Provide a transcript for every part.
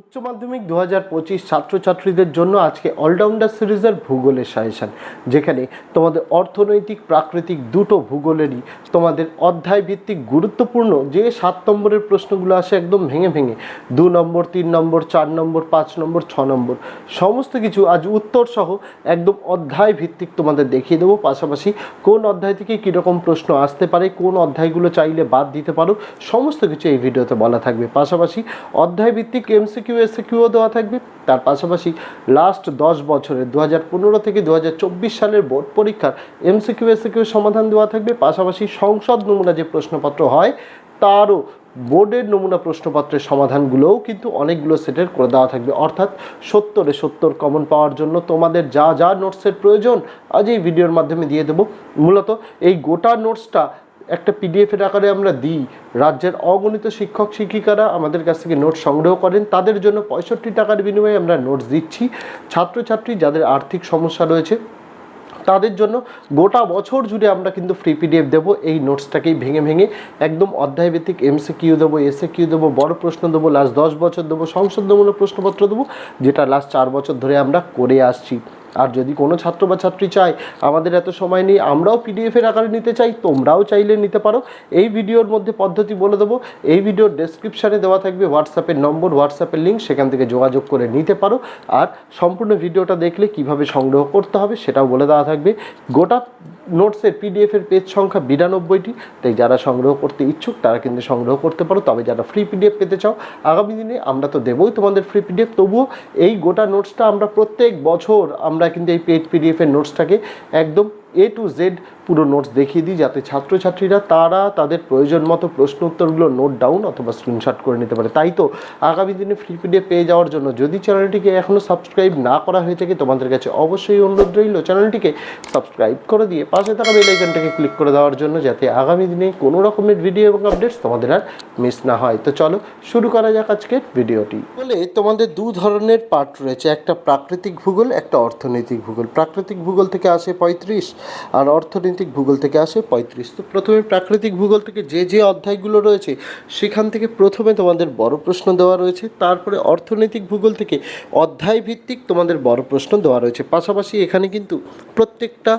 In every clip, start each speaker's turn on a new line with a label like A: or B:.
A: উচ্চ মাধ্যমিক দু হাজার পঁচিশ ছাত্রছাত্রীদের জন্য আজকে অলরাউন্ডার সিরিজের ভূগোলের সাজেশন যেখানে তোমাদের অর্থনৈতিক, প্রাকৃতিক দুটো ভূগোলেরই তোমাদের অধ্যায় ভিত্তিক গুরুত্বপূর্ণ যে সাত নম্বরের প্রশ্নগুলো আসে একদম ভেঙে ভেঙে। দু নম্বর, তিন নম্বর, চার নম্বর, পাঁচ নম্বর, ছ নম্বর। সমস্ত কিছু আজ উত্তর সহ একদম অধ্যায় ভিত্তিক তোমাদের দেখিয়ে দেবো। পাশাপাশি কোন অধ্যায় থেকে কীরকম প্রশ্ন আসতে পারে, কোন অধ্যায়গুলো চাইলে বাদ দিতে পারো, সমস্ত কিছু এই ভিডিওতে বলা থাকবে। পাশাপাশি অধ্যায় ভিত্তিক এমসিকিউ এসিকিউও দেওয়া থাকবে। তার পাশাপাশি লাস্ট দশ বছরের দু হাজার পনেরো থেকে দু হাজার চব্বিশ সালের বোর্ড পরীক্ষার এমসিকিউ এসিকিউ সমাধান দেওয়া থাকবে। পাশাপাশি সংসদ নমুনা যে প্রশ্নপত্র হয়, তারও বোর্ডের নমুনা প্রশ্নপত্রের সমাধানগুলোও কিন্তু অনেকগুলো সেটের করে দেওয়া থাকবে। অর্থাৎ সত্তরে সত্তর কমন পাওয়ার জন্য তোমাদের যা যা নোটসের প্রয়োজন, আজ এই ভিডিওর মাধ্যমে দিয়ে দেবো। মূলত এই গোটা নোটসটা একটা পিডিএফের আকারে আমরা দিই। রাজ্যের অগণিত শিক্ষক, শিক্ষিকারা আমাদের কাছ থেকে নোট সংগ্রহ করেন। তাদের জন্য পঁয়ষট্টি টাকার বিনিময়ে আমরা নোটস দিচ্ছি। ছাত্রছাত্রী যাদের আর্থিক সমস্যা রয়েছে, তাদের জন্য গোটা বছর জুড়ে আমরা কিন্তু ফ্রি পিডিএফ দেবো। এই নোটসটাকেই ভেঙে ভেঙে একদম অধ্যায়ভিত্তিক এমসি কিউ দেবো এসে কিউ দেবো, বড় প্রশ্ন দেবো লাস্ট দশ বছর দেবো, সংসদমূলক প্রশ্নপত্র দেবো, যেটা লাস্ট চার বছর ধরে আমরা করে আসছি। আর যদি কোনো ছাত্র বা ছাত্রী চায়, আমাদের এত সময় নেই, আমরাও পিডিএফের আকারে নিতে চাই, তোমরাও চাইলে নিতে পারো। এই ভিডিওর মধ্যে পদ্ধতি বলে দেবো। এই ভিডিওর ডেসক্রিপশানে দেওয়া থাকবে হোয়াটসঅ্যাপের নম্বর হোয়াটসঅ্যাপের লিঙ্ক সেখান থেকে যোগাযোগ করে নিতে পারো। আর সম্পূর্ণ ভিডিওটা দেখলে কীভাবে সংগ্রহ করতে হবে সেটাও বলে দেওয়া থাকবে। গোটা নোটসের পিডিএফের পেজ সংখ্যা বিরানব্বইটি। তাই যারা সংগ্রহ করতে ইচ্ছুক, তারা কিন্তু সংগ্রহ করতে পারো। তবে যারা ফ্রি পিডিএফ পেতে চাও, আগামী দিনে আমরা তো দেবই তোমাদের ফ্রি পিডিএফ তবুও এই গোটা নোটসটা আমরা প্রত্যেক বছর আমরা কিন্তু এই পেড পিডিএফের নোটসটাকে একদম এ টু জেড পুরো নোটস দেখিয়ে দিই যাতে ছাত্রছাত্রীরা, তারা তাদের প্রয়োজন মতো প্রশ্ন উত্তরগুলো নোট ডাউন অথবা স্ক্রিনশট করে নিতে পারে। তাই তো, আগামী দিনে ফ্রি পেয়ে যাওয়ার জন্য যদি চ্যানেলটিকে এখনও সাবস্ক্রাইব না করা হয়ে থাকে, তোমাদের কাছে অবশ্যই অনুরোধ রইল চ্যানেলটিকে সাবস্ক্রাইব করে দিয়ে পাশে থাকা বেল আইকনটাকে ক্লিক করে দেওয়ার জন্য যাতে আগামী দিনে কোনো রকমের ভিডিও এবং আপডেটস তোমাদের আর মিস না হয়। তো চলো, শুরু করা যাক আজকের ভিডিওটি বলে তোমাদের দু ধরনের পার্ট রয়েছে, একটা প্রাকৃতিক ভূগোল, একটা অর্থনৈতিক ভূগোল। প্রাকৃতিক ভূগোল থেকে আসে পঁয়ত্রিশ, আর অর্থনৈতিক ভূগোল থেকে আসে, পঁয়ত্রিশ। তো প্রথমে প্রাকৃতিক ভূগোল থেকে যে যে অধ্যায়গুলো রয়েছে, সেখান থেকে প্রথমে তোমাদের বড় প্রশ্ন দেওয়া রয়েছে, তারপরে অর্থনৈতিক ভূগোল থেকে অধ্যায় ভিত্তিক তোমাদের বড় প্রশ্ন দেওয়া রয়েছে। পাশাপাশি এখানে কিন্তু প্রত্যেকটা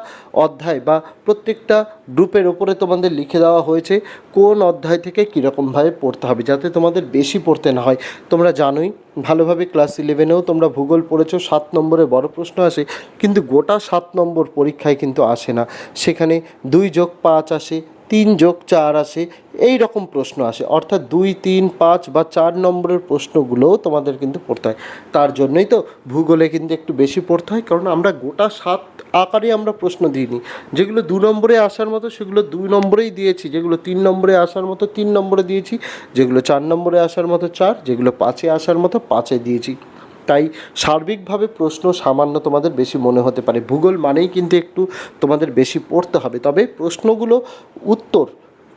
A: অধ্যায় বা প্রত্যেকটা গ্রুপের ওপরে তোমাদের লিখে দেওয়া হয়েছে, কোন অধ্যায় থেকে কীরকমভাবে পড়তে হবে, যাতে তোমাদের বেশি পড়তে না হয়। তোমরা জানোই ভালোভাবে ক্লাস ইলেভেনেও তোমরা ভূগোল পড়েছো, সাত নম্বরে বড় প্রশ্ন আসে, কিন্তু গোটা সাত নম্বর পরীক্ষায় কিন্তু আসে না। সেখানে দুই যোগ পাঁচ আসে তিন যোগ চার আসে, এই রকম প্রশ্ন আসে। অর্থাৎ দুই, তিন, পাঁচ বা চার নম্বরের প্রশ্নগুলোও তোমাদের কিন্তু পড়তে হয়। তার জন্যই তো ভূগোলে কিন্তু একটু বেশি পড়তে হয়, কারণ আমরা গোটা সাত আকারে আমরা প্রশ্ন দিইনি। যেগুলো দু নম্বরে আসার মতো সেগুলো দুই নম্বরেই দিয়েছি, যেগুলো তিন নম্বরে আসার মতো তিন নম্বরে দিয়েছি, যেগুলো চার নম্বরে আসার মতো চার, যেগুলো পাঁচে আসার মতো পাঁচে দিয়েছি। তাই সার্বিকভাবে প্রশ্ন সামান্য তোমাদের বেশি মনে হতে পারে। ভূগোল মানেই কিন্তু একটু তোমাদের বেশি পড়তে হবে। তবে প্রশ্নগুলো উত্তর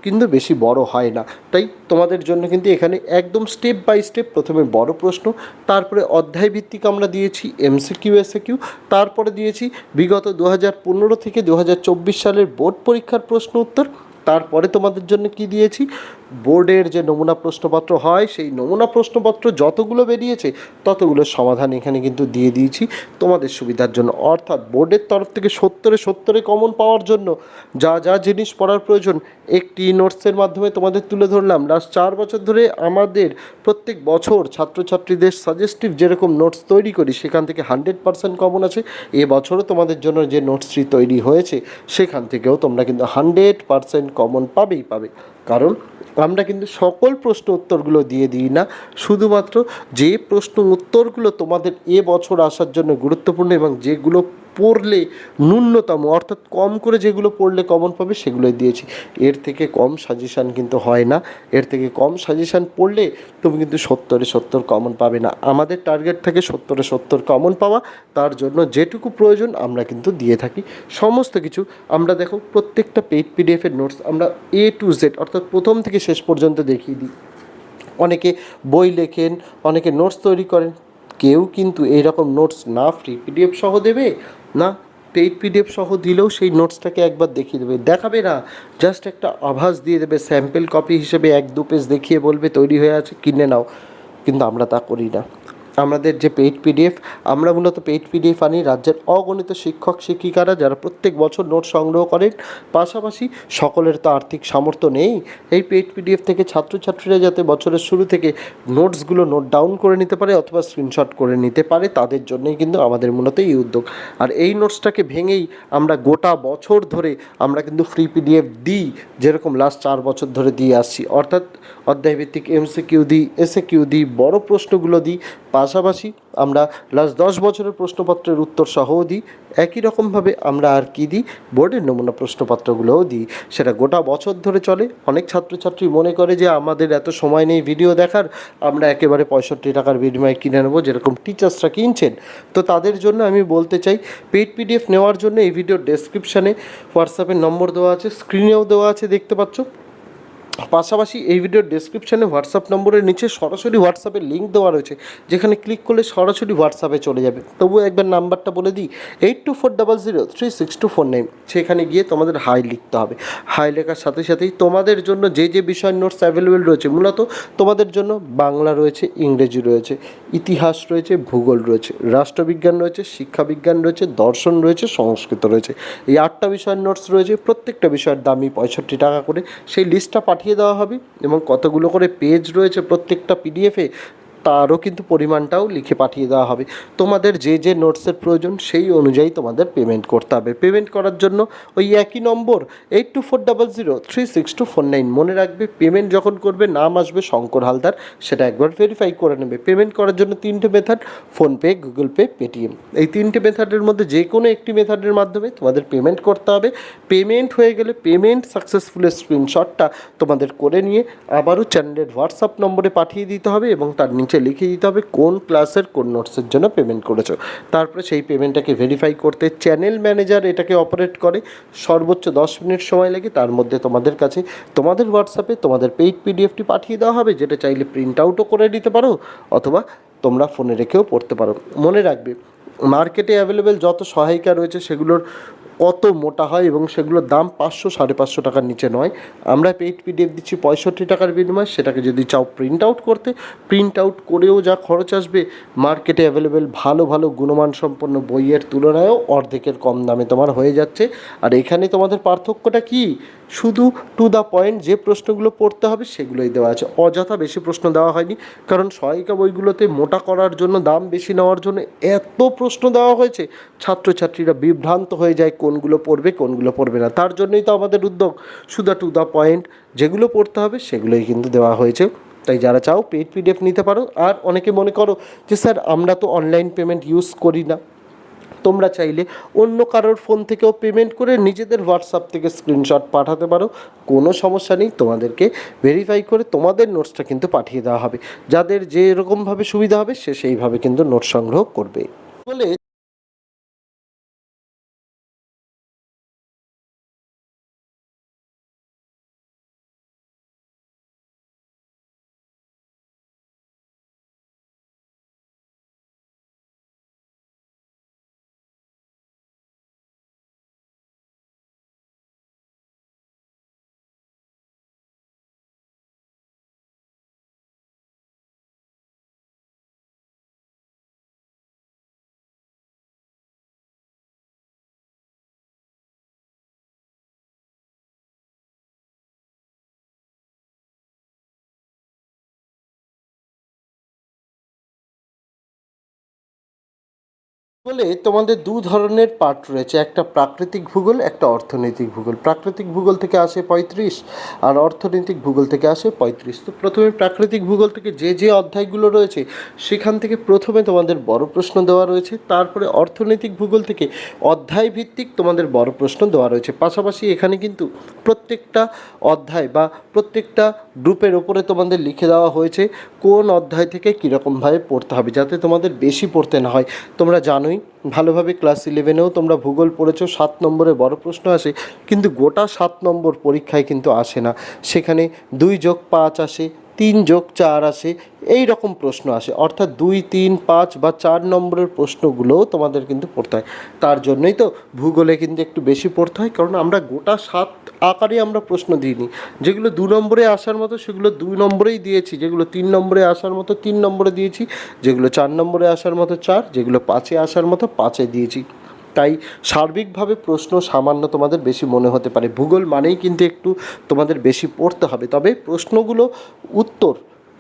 A: কিন্তু বেশি বড় হয় না। তাই তোমাদের জন্য কিন্তু এখানে একদম স্টেপ বাই স্টেপ প্রথমে বড় প্রশ্ন, তারপরে অধ্যায় ভিত্তিক আমরা দিয়েছি এমসিকিউ এসএকিউ তারপরে দিয়েছি বিগত দু পনেরো থেকে দু হাজার চব্বিশ সালের বোর্ড পরীক্ষার প্রশ্ন উত্তর, তারপরে তোমাদের জন্য কি দিয়েছি? বোর্ডের যে নমুনা প্রশ্নপত্র হয়, সেই নমুনা প্রশ্নপত্র যতগুলো বেরিয়েছে ততগুলোর সমাধান এখানে কিন্তু দিয়ে দিয়েছি। তোমাদের সুবিধার জন্য। অর্থাৎ বোর্ডের তরফ থেকে সত্তরে সত্তরে কমন পাওয়ার জন্য যা যা জিনিস পড়ার প্রয়োজন, একটি নোটসের মাধ্যমে তোমাদের তুলে ধরলাম। লাস্ট চার বছর ধরে আমাদের প্রত্যেক বছর ছাত্রছাত্রীদের সাজেস্টিভ যেরকম নোটস তৈরি করি, সেখান থেকে হান্ড্রেড পার্সেন্ট কমন আছে। এবছরও তোমাদের জন্য যে নোটসটি তৈরি হয়েছে, সেখান থেকেও তোমরা কিন্তু হান্ড্রেড পার্সেন্ট কমন পাবেই পাবে। কারণ আমরা কিন্তু সকল প্রশ্ন উত্তরগুলো দিয়ে দিই না। শুধুমাত্র যে প্রশ্ন উত্তরগুলো তোমাদের এ বছর আসার জন্য গুরুত্বপূর্ণ এবং যেগুলো পড়লে ন্যূনতম, অর্থাৎ কম করে যেগুলো পড়লে কমন পাবে সেগুলোই দিয়েছি। এর থেকে কম সাজেশান কিন্তু হয় না। এর থেকে কম সাজেশান পড়লে তুমি কিন্তু সত্তরে সত্তর কমন পাবে না। আমাদের টার্গেট থাকে সত্তরে সত্তর কমন পাওয়া। তার জন্য যেটুকু প্রয়োজন আমরা কিন্তু দিয়ে থাকি। সমস্ত কিছু আমরা দেখো প্রত্যেকটা পেইড পিডিএফের নোটস আমরা এ টু জেড অর্থাৎ প্রথম থেকে শেষ পর্যন্ত দেখিয়ে দিই। অনেকে বই লেখেন, অনেকে নোটস তৈরি করেন। কেউ কিন্তু এইরকম নোটস না ফ্রি পিডিএফ সহ দেবে। না? পেইড পিডিএফ সহ দিলেও সেই নোটসটাকে একবার দেখিয়ে দেবে। দেখাবে না। জাস্ট একটা আভাস দিয়ে দেবে স্যাম্পেল কপি হিসেবে এক দু পেজ দেখিয়ে বলবে, তৈরি হয়ে আছে, কিনে নাও। কিন্তু আমরা তা করি না। আমাদের যে পেইড পিডিএফ আমরা মূলত পেইড পিডিএফ আনি রাজ্যের অগণিত শিক্ষক, শিক্ষিকারা যারা প্রত্যেক বছর নোট সংগ্রহ করেন। পাশাপাশি সকলের তো আর্থিক সামর্থ্য নেই। এই পেইড পিডিএফ থেকে ছাত্রছাত্রীরা যাতে বছরের শুরু থেকে নোটসগুলো নোট ডাউন করে নিতে পারে অথবা স্ক্রিনশট করে নিতে পারে, তাদের জন্যই কিন্তু আমাদের মূলত এই উদ্যোগ। আর এই নোটসটাকে ভেঙেই আমরা গোটা বছর ধরে আমরা কিন্তু ফ্রি পিডিএফ দিই, যেরকম লাস্ট চার বছর ধরে দিয়ে আসছি। অর্থাৎ অধ্যায়ভিত্তিক এমসি কিউ দিই এসে কিউ দিই, বড় প্রশ্নগুলো দিই পাশাপাশি আমরা লাস্ট দশ বছরের প্রশ্নপত্রের উত্তর সহও দিই। একই রকমভাবে আমরা আর কি দিই? বোর্ডের নমুনা প্রশ্নপত্রগুলোও দিই। সেটা গোটা বছর ধরে চলে। অনেক ছাত্রছাত্রী মনে করে যে আমাদের এত সময় নেই ভিডিও দেখার, আমরা একেবারে পঁয়ষট্টি টাকার বিনিময়ে কিনে নেব, যেরকম টিচার্সরা কিনছেন। তো তাদের জন্য আমি বলতে চাই পেড পিডিএফ নেওয়ার জন্য এই ভিডিওর ডেসক্রিপশানে হোয়াটসঅ্যাপের নম্বর দেওয়া আছে স্ক্রিনেও দেওয়া আছে, দেখতে পাচ্ছ? পাশাপাশি এই ভিডিওর ডেসক্রিপশানে হোয়াটসঅ্যাপ নম্বরের নিচে সরাসরি হোয়াটসঅ্যাপের লিঙ্ক দেওয়া রয়েছে, যেখানে ক্লিক করলে সরাসরি হোয়াটসঅ্যাপে চলে যাবে। তবুও একবার নাম্বারটা বলে দিই eight two four double zero three six two four nine সেখানে গিয়ে তোমাদের হাই লিখতে হবে। হাই লেখার সাথে সাথেই তোমাদের জন্য যে যে বিষয় নোটস অ্যাভেলেবেল রয়েছে, মূলত তোমাদের জন্য বাংলা রয়েছে, ইংরেজি রয়েছে, ইতিহাস রয়েছে, ভূগোল রয়েছে, রাষ্ট্রবিজ্ঞান রয়েছে, শিক্ষাবিজ্ঞান রয়েছে, দর্শন রয়েছে, সংস্কৃত রয়েছে। এই আটটা বিষয়ের নোটস রয়েছে, প্রত্যেকটা বিষয়ের দামই পঁয়ষট্টি টাকা করে। সেই লিস্টটা পাঠিয়ে দেওয়া হবে এবং কতগুলো করে পেজ রয়েছে প্রত্যেকটা পিডিএফে তারও কিন্তু পরিমাণটাও লিখে পাঠিয়ে দেওয়া হবে। তোমাদের যে যে নোটসের প্রয়োজন, সেই অনুযায়ী তোমাদের পেমেন্ট করতে হবে। পেমেন্ট করার জন্য ওই একই number eight two four double zero three six two four nine মনে রাখবে। পেমেন্ট যখন করবে, নাম আসবে শঙ্কর হালদার, সেটা একবার ভেরিফাই করে নেবে। পেমেন্ট করার জন্য তিনটে method PhonePe Google Pay Paytm এই তিনটে মেথডের মধ্যে যে কোনো একটি মেথডের মাধ্যমে তোমাদের পেমেন্ট করতে হবে। পেমেন্ট হয়ে গেলে পেমেন্ট সাকসেসফুলের স্ক্রিনশটটা তোমাদের করে নিয়ে আবারও চ্যানেলের হোয়াটসঅ্যাপ নম্বরে পাঠিয়ে দিতে হবে এবং তার নিচে লিখে দিতে হবে কোন ক্লাসের কোন নোটসের জন্য পেমেন্ট করেছ। তারপরে সেই পেমেন্টটাকে ভেরিফাই করতে চ্যানেল ম্যানেজার এটাকে অপারেট করে। সর্বোচ্চ দশ মিনিট সময় লাগে তার মধ্যে তোমাদের কাছে তোমাদের হোয়াটসঅ্যাপে তোমাদের পেইড পিডিএফটি পাঠিয়ে দেওয়া হবে। যেটা চাইলে প্রিন্ট আউটও করে নিতে পারো অথবা তোমরা ফোনে রেখেও পড়তে পারো। মনে রাখবে মার্কেটে অ্যাভেলেবেল যত সহায়িকা রয়েছে সেগুলোর কত মোটা হয় এবং সেগুলোর দাম পাঁচশো, সাড়ে পাঁচশো টাকার নিচে নয়। আমরা পেইড পিডিএফ দিচ্ছি পঁয়ষট্টি টাকার বিনিময়। সেটাকে যদি চাও প্রিন্ট আউট করতে প্রিন্ট আউট করেও যা খরচ আসবে মার্কেটে অ্যাভেলেবেল ভালো ভালো গুণমান সম্পন্ন বইয়ের তুলনায়ও অর্ধেকের কম দামে তোমার হয়ে যাচ্ছে। আর এখানে তোমাদের পার্থক্যটা কি? শুধু টু দ্য পয়েন্ট যে প্রশ্নগুলো পড়তে হবে সেগুলোই দেওয়া আছে। অযথা বেশি প্রশ্ন দেওয়া হয়নি। কারণ সহায়িকা বইগুলোতে মোটা করার জন্য, দাম বেশি নেওয়ার জন্য এত প্রশ্ন দেওয়া হয়েছে, ছাত্রছাত্রীরা বিভ্রান্ত হয়ে যায় কোনগুলো পড়বে কোনগুলো পড়বে না। তার জন্যই তো আমাদের উদ্যোগ, শুধু টু দ্য পয়েন্ট যেগুলো পড়তে হবে সেগুলোই কিন্তু দেওয়া হয়েছে। তাই যারা চাও পেড পিডিএফ নিতে পারো। আর অনেকে মনে করো যে, স্যার, আমরা তো অনলাইন পেমেন্ট ইউজ করি না। তোমরা চাইলে অন্য কারোর ফোন থেকেও পেমেন্ট করে নিজেদের হোয়াটসঅ্যাপ থেকে স্ক্রিনশট পাঠাতে পারো। কোনো সমস্যা নেই, তোমাদেরকে ভেরিফাই করে তোমাদের নোটসটা কিন্তু পাঠিয়ে দেওয়া হবে। যাদের যে রকমভাবে সুবিধা হবে, সে সেইভাবে কিন্তু নোট সংগ্রহ করবে। বলে বলে তোমাদের দু ধরনের পার্ট রয়েছে, একটা প্রাকৃতিক ভূগোল, একটা অর্থনৈতিক ভূগোল। প্রাকৃতিক ভূগোল থেকে আসে পঁয়ত্রিশ, আর অর্থনৈতিক ভূগোল থেকে আসে পঁয়ত্রিশ। তো প্রথমে প্রাকৃতিক ভূগোল থেকে যে যে অধ্যায়গুলো রয়েছে, সেখান থেকে প্রথমে তোমাদের বড় প্রশ্ন দেওয়া রয়েছে, তারপরে অর্থনৈতিক ভূগোল থেকে অধ্যায় ভিত্তিক তোমাদের বড় প্রশ্ন দেওয়া রয়েছে। পাশাপাশি এখানে কিন্তু প্রত্যেকটা অধ্যায় বা প্রত্যেকটা গ্রুপের ওপরে তোমাদের লিখে দেওয়া হয়েছে, কোন অধ্যায় থেকে কীরকমভাবে পড়তে হবে, যাতে তোমাদের বেশি পড়তে না হয়। তোমরা জানোই ভালোভাবে ক্লাস ইলেভেনেও তোমরা ভূগোল পড়েছো, সাত নম্বরে বড় প্রশ্ন আসে, কিন্তু গোটা সাত নম্বর পরীক্ষায় কিন্তু আসে না। সেখানে দুই যোগ পাঁচ আসে তিন যোগ চার আসে, এই রকম প্রশ্ন আসে। অর্থাৎ দুই, তিন, পাঁচ বা চার নম্বরের প্রশ্নগুলোও তোমাদের কিন্তু পড়তে হয়। তার জন্যই তো ভূগোলে কিন্তু একটু বেশি পড়তে হয়, কারণ আমরা গোটা সাত আকারে আমরা প্রশ্ন দিইনি। যেগুলো দু নম্বরে আসার মতো সেগুলো দুই নম্বরেই দিয়েছি। যেগুলো তিন নম্বরে আসার মতো তিন নম্বরে দিয়েছি। যেগুলো চার নম্বরে আসার মতো চার। যেগুলো পাঁচে আসার মতো পাঁচে দিয়েছি। তাই সার্বিকভাবে প্রশ্ন সামান্য তোমাদের বেশি মনে হতে পারে। ভূগোল মানেই কিন্তু একটু তোমাদের বেশি পড়তে হবে। তবে প্রশ্নগুলো উত্তর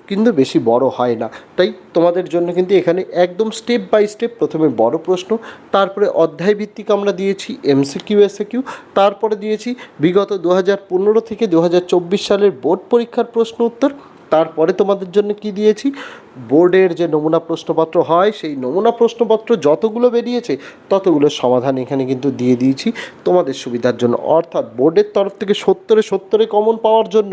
A: কিন্তু বেশি বড় হয় না। তাই তোমাদের জন্য কিন্তু এখানে একদম স্টেপ বাই স্টেপ প্রথমে বড় প্রশ্ন, তারপরে অধ্যায় ভিত্তিক আমরা দিয়েছি এমসিকিউ এসএকিউ তারপরে দিয়েছি বিগত দু হাজার পনেরো থেকে দু হাজার চব্বিশ সালের বোর্ড পরীক্ষার প্রশ্ন উত্তর, তারপরে তোমাদের জন্য কি দিয়েছি? বোর্ডের যে নমুনা প্রশ্নপত্র হয়, সেই নমুনা প্রশ্নপত্র যতগুলো বেরিয়েছে, ততগুলোর সমাধান এখানে কিন্তু দিয়ে দিয়েছি। তোমাদের সুবিধার জন্য। অর্থাৎ বোর্ডের তরফ থেকে সত্তরে সত্তরে কমন পাওয়ার জন্য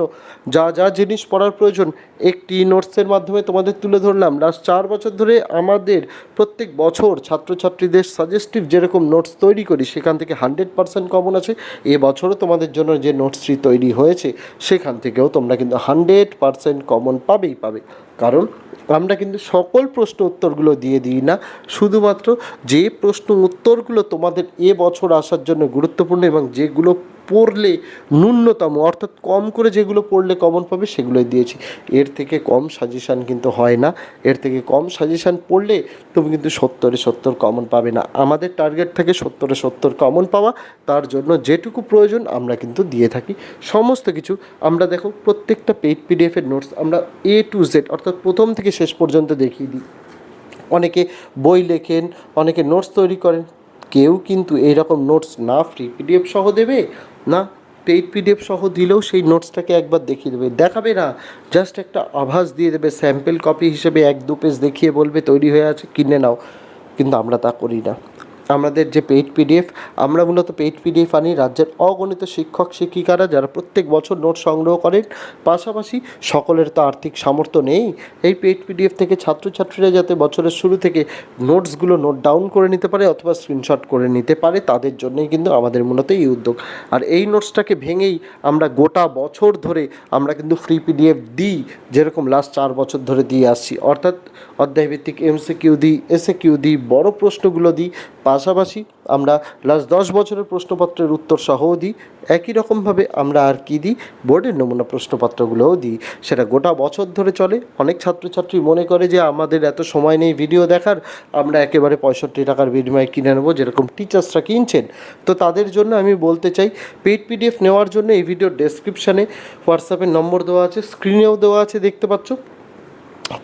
A: যা যা জিনিস পড়ার প্রয়োজন, একটি নোটসের মাধ্যমে তোমাদের তুলে ধরলাম। লাস্ট চার বছর ধরে আমাদের প্রত্যেক বছর ছাত্রছাত্রীদের সাজেস্টিভ যেরকম নোটস তৈরি করি, সেখান থেকে হান্ড্রেড পার্সেন্ট কমন আছে। এ বছরও তোমাদের জন্য যে নোটসটি তৈরি হয়েছে, সেখান থেকেও তোমরা কিন্তু হান্ড্রেড পার্সেন্ট কমন পাবেই পাবে। কারণ আমরা কিন্তু সকল প্রশ্ন উত্তরগুলো দিয়ে দিই না। শুধুমাত্র যে প্রশ্ন উত্তরগুলো তোমাদের এ বছর আসার জন্য গুরুত্বপূর্ণ এবং যেগুলো পড়লে ন্যূনতম, অর্থাৎ কম করে যেগুলো পড়লে কমন পাবে সেগুলোই দিয়েছি। এর থেকে কম সাজেশান কিন্তু হয় না। এর থেকে কম সাজেশান পড়লে তুমি কিন্তু সত্তরে সত্তর কমন পাবে না। আমাদের টার্গেট থাকে সত্তরে সত্তর কমন পাওয়া। তার জন্য যেটুকু প্রয়োজন আমরা কিন্তু দিয়ে থাকি। সমস্ত কিছু আমরা দেখো, প্রত্যেকটা পেইড পিডিএফের নোটস আমরা এ টু জেড অর্থাৎ প্রথম থেকে শেষ পর্যন্ত দেখিয়ে দিই। অনেকে বই লেখেন, অনেকে নোটস তৈরি করেন। কেউ কিন্তু এইরকম নোটস না ফ্রি পিডিএফ সহ দেবে। না? পেইড পিডিএফ সহ দিলেও সেই নোটসটাকে একবার দেখিয়ে দেবে। দেখাবে না। জাস্ট একটা আভাস দিয়ে দেবে স্যাম্পেল কপি হিসেবে এক দু পেজ দেখিয়ে বলবে, তৈরি হয়ে আছে, কিনে নাও। কিন্তু আমরা তা করি না। আমাদের যে পেইড পিডিএফ আমরা মূলত পেইড পিডিএফ আনি। রাজ্যের অগণিত শিক্ষক, শিক্ষিকারা যারা প্রত্যেক বছর নোট সংগ্রহ করেন, পাশাপাশি সকলের তো আর্থিক সামর্থ্য নেই। এই পেইড পিডিএফ থেকে ছাত্রছাত্রীরা যাতে বছরের শুরু থেকে নোটসগুলো নোট ডাউন করে নিতে পারে অথবা স্ক্রিনশট করে নিতে পারে, তাদের জন্যই কিন্তু আমাদের মূলত এই উদ্যোগ। আর এই নোটসটাকে ভেঙেই আমরা গোটা বছর ধরে আমরা কিন্তু ফ্রি পিডিএফ দিই, যেরকম লাস্ট চার বছর ধরে দিয়ে আসছি। অর্থাৎ অধ্যায়ভিত্তিক এমসিকিউ দিই এসএ কিউ দিই, বড় প্রশ্নগুলো দিই পাশাপাশি আমরা লাস্ট দশ বছরের প্রশ্নপত্রের উত্তর সহও দিই। একই রকমভাবে আমরা আর কি দিই? বোর্ডের নমুনা প্রশ্নপত্রগুলোও দিই। সেটা গোটা বছর ধরে চলে। অনেক ছাত্রছাত্রী মনে করে যে আমাদের এত সময় নেই ভিডিও দেখার। আমরা একেবারে পঁয়ষট্টি টাকার বিনিময়ে কিনে নেব, যেরকম টিচার্সরা কিনছেন। তো তাদের জন্য আমি বলতে চাই, পেইড পিডিএফ নেওয়ার জন্য এই ভিডিওর ডেসক্রিপশানে হোয়াটসঅ্যাপের নম্বর দেওয়া আছে স্ক্রিনেও দেওয়া আছে, দেখতে পাচ্ছ?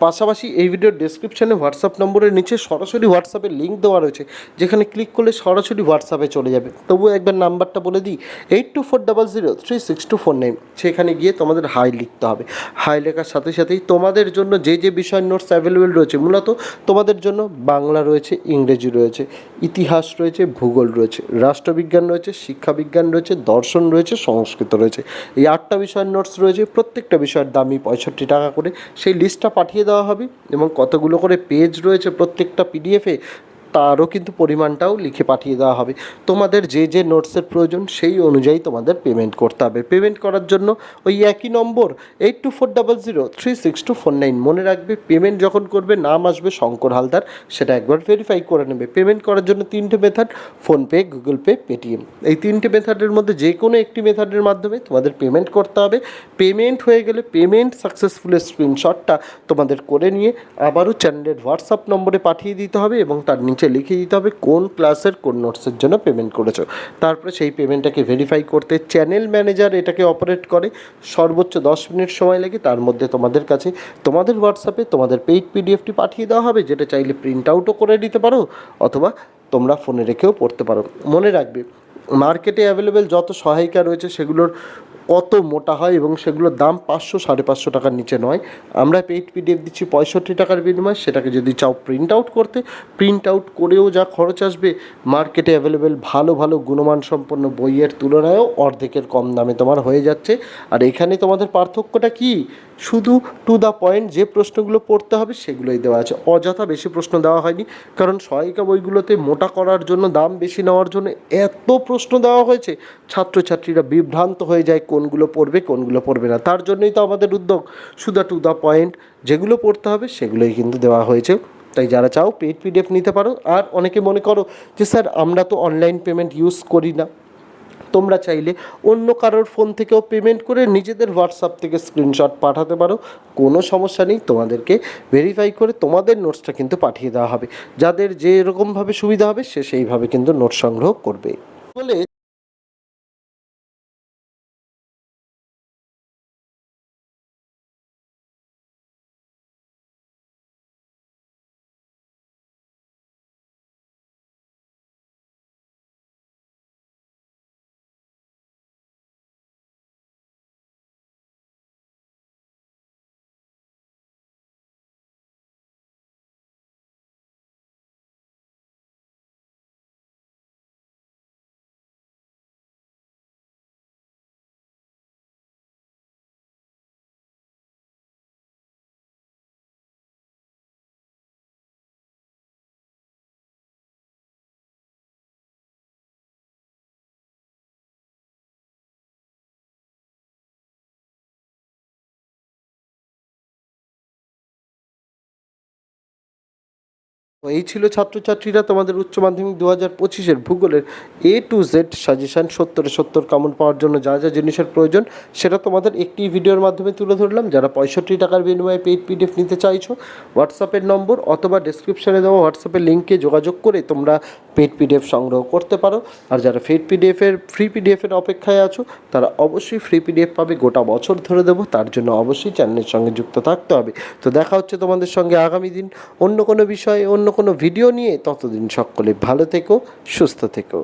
A: পাশাপাশি এই ভিডিওর ডেসক্রিপশানে হোয়াটসঅ্যাপ নম্বরের নিচে সরাসরি হোয়াটসঅ্যাপের লিঙ্ক দেওয়া রয়েছে, যেখানে ক্লিক করলে সরাসরি হোয়াটসঅ্যাপে চলে যাবে। তবুও একবার নাম্বারটা বলে দিই eight two four double zero three six two four nine সেখানে গিয়ে তোমাদের হাই লিখতে হবে। হাই লেখার সাথে সাথেই তোমাদের জন্য যে যে বিষয় নোটস অ্যাভেলেবেল রয়েছে, মূলত তোমাদের জন্য বাংলা রয়েছে, ইংরেজি রয়েছে, ইতিহাস রয়েছে, ভূগোল রয়েছে, রাষ্ট্রবিজ্ঞান রয়েছে, শিক্ষাবিজ্ঞান রয়েছে, দর্শন রয়েছে, সংস্কৃত রয়েছে। এই আটটা বিষয়ের নোটস রয়েছে, প্রত্যেকটা বিষয়ের দামই পঁয়ষট্টি টাকা করে সেই লিস্টটা পাঠিয়ে দেওয়া হবে এবং কতগুলো করে পেজ রয়েছে প্রত্যেকটা পিডিএফে তারও কিন্তু পরিমাণটাও লিখে পাঠিয়ে দেওয়া হবে। তোমাদের যে যে নোটসের প্রয়োজন সেই অনুযায়ী তোমাদের পেমেন্ট করতে হবে। পেমেন্ট করার জন্য ওই একই number eight two four double zero three six two four nine মনে রাখবে। পেমেন্ট যখন করবে, নাম আসবে শঙ্কর হালদার, সেটা একবার ভেরিফাই করে নেবে। পেমেন্ট করার জন্য তিনটে method PhonePe Google Pay Paytm এই তিনটে মেথডের মধ্যে যে কোনো একটি মেথডের মাধ্যমে তোমাদের পেমেন্ট করতে হবে। পেমেন্ট হয়ে গেলে পেমেন্ট সাকসেসফুলের স্ক্রিনশটটা তোমাদের করে নিয়ে আবারও চ্যানেলের হোয়াটসঅ্যাপ নম্বরে পাঠিয়ে দিতে হবে এবং তার নিচে লিখে দিতে হবে কোন ক্লাসের, কোন নোটসের জন্য পেমেন্ট করেছ। তারপরে সেই পেমেন্টটাকে ভেরিফাই করতে চ্যানেল ম্যানেজার এটাকে অপারেট করে। সর্বোচ্চ দশ মিনিট সময় লাগে তার মধ্যে তোমাদের কাছে, তোমাদের হোয়াটসঅ্যাপে তোমাদের পেইড পিডিএফটি পাঠিয়ে দেওয়া হবে, যেটা চাইলে প্রিন্ট আউটও করে নিতে পারো, অথবা তোমরা ফোনে রেখেও পড়তে পারো। মনে রাখবে মার্কেটে অ্যাভেলেবেল যত সহায়িকা রয়েছে সেগুলোর কত মোটা হয় এবং সেগুলোর দাম পাঁচশো, সাড়ে পাঁচশো টাকার নিচে নয়। আমরা পেইড পিডিএফ দিচ্ছি পঁয়ষট্টি টাকার বিনিময়। সেটাকে যদি চাও প্রিন্ট আউট করতে প্রিন্ট আউট করেও যা খরচ আসবে মার্কেটে অ্যাভেলেবেল ভালো ভালো গুণমান সম্পন্ন বইয়ের তুলনায়ও অর্ধেকের কম দামে তোমার হয়ে যাচ্ছে। আর এখানে তোমাদের পার্থক্যটা কী? শুধু টু দ্য পয়েন্ট যে প্রশ্নগুলো পড়তে হবে সেগুলোই দেওয়া আছে। অযথা বেশি প্রশ্ন দেওয়া হয়নি, কারণ সহায়িকা বইগুলোতে মোটা করার জন্য, দাম বেশি নেওয়ার জন্য এত প্রশ্ন দেওয়া হয়েছে, ছাত্রছাত্রীরা বিভ্রান্ত হয়ে যায় কোনগুলো পড়বে কোনগুলো পড়বে না। তার জন্যই তো আমাদের উদ্যোগ শুধু টু দ্য পয়েন্ট যেগুলো পড়তে হবে সেগুলোই কিন্তু দেওয়া হয়েছে। তাই যারা চাও পেড পিডিএফ নিতে পারো। আর অনেকে মনে করো যে, স্যার, আমরা তো অনলাইন পেমেন্ট ইউজ করি না। তোমরা চাইলে অন্য কারোর ফোন থেকেও পেমেন্ট করে নিজেদের হোয়াটসঅ্যাপ থেকে স্ক্রিনশট পাঠাতে পারো। কোনো সমস্যা নেই, তোমাদেরকে ভেরিফাই করে তোমাদের নোটসটা কিন্তু পাঠিয়ে দেওয়া হবে। যাদের যে এরকমভাবে সুবিধা হবে, সে সেইভাবে কিন্তু নোট সংগ্রহ করবে। বলে তো এই ছিল ছাত্রছাত্রীরা তোমাদের উচ্চ মাধ্যমিক দু হাজার পঁচিশের ভূগোলের এ টু জেড সাজেশান সত্তরে সত্তর কমন পাওয়ার জন্য যা যা জিনিসের প্রয়োজন, সেটা তোমাদের একটি ভিডিওর মাধ্যমে তুলে ধরলাম। যারা পঁয়ষট্টি টাকার বিনিময়ে পেইড পিডিএফ নিতে চাইছো হোয়াটসঅ্যাপের নম্বর অথবা ডেসক্রিপশনে দেওয়া হোয়াটসঅ্যাপের লিঙ্কে যোগাযোগ করে তোমরা পেইড পিডিএফ সংগ্রহ করতে পারো। আর যারা ফেড পিডিএফের ফ্রি পিডিএফের অপেক্ষায় আছো, তারা অবশ্যই ফ্রি পিডিএফ পাবে। গোটা বছর ধরে দেবো, তার জন্য অবশ্যই চ্যানেলের সঙ্গে যুক্ত থাকতে হবে। তো দেখা হচ্ছে তোমাদের সঙ্গে আগামী দিন অন্য কোনো বিষয়ে, অন্য কোনো ভিডিও নিয়ে ততদিন সকলে ভালো থেকো সুস্থ থেকো।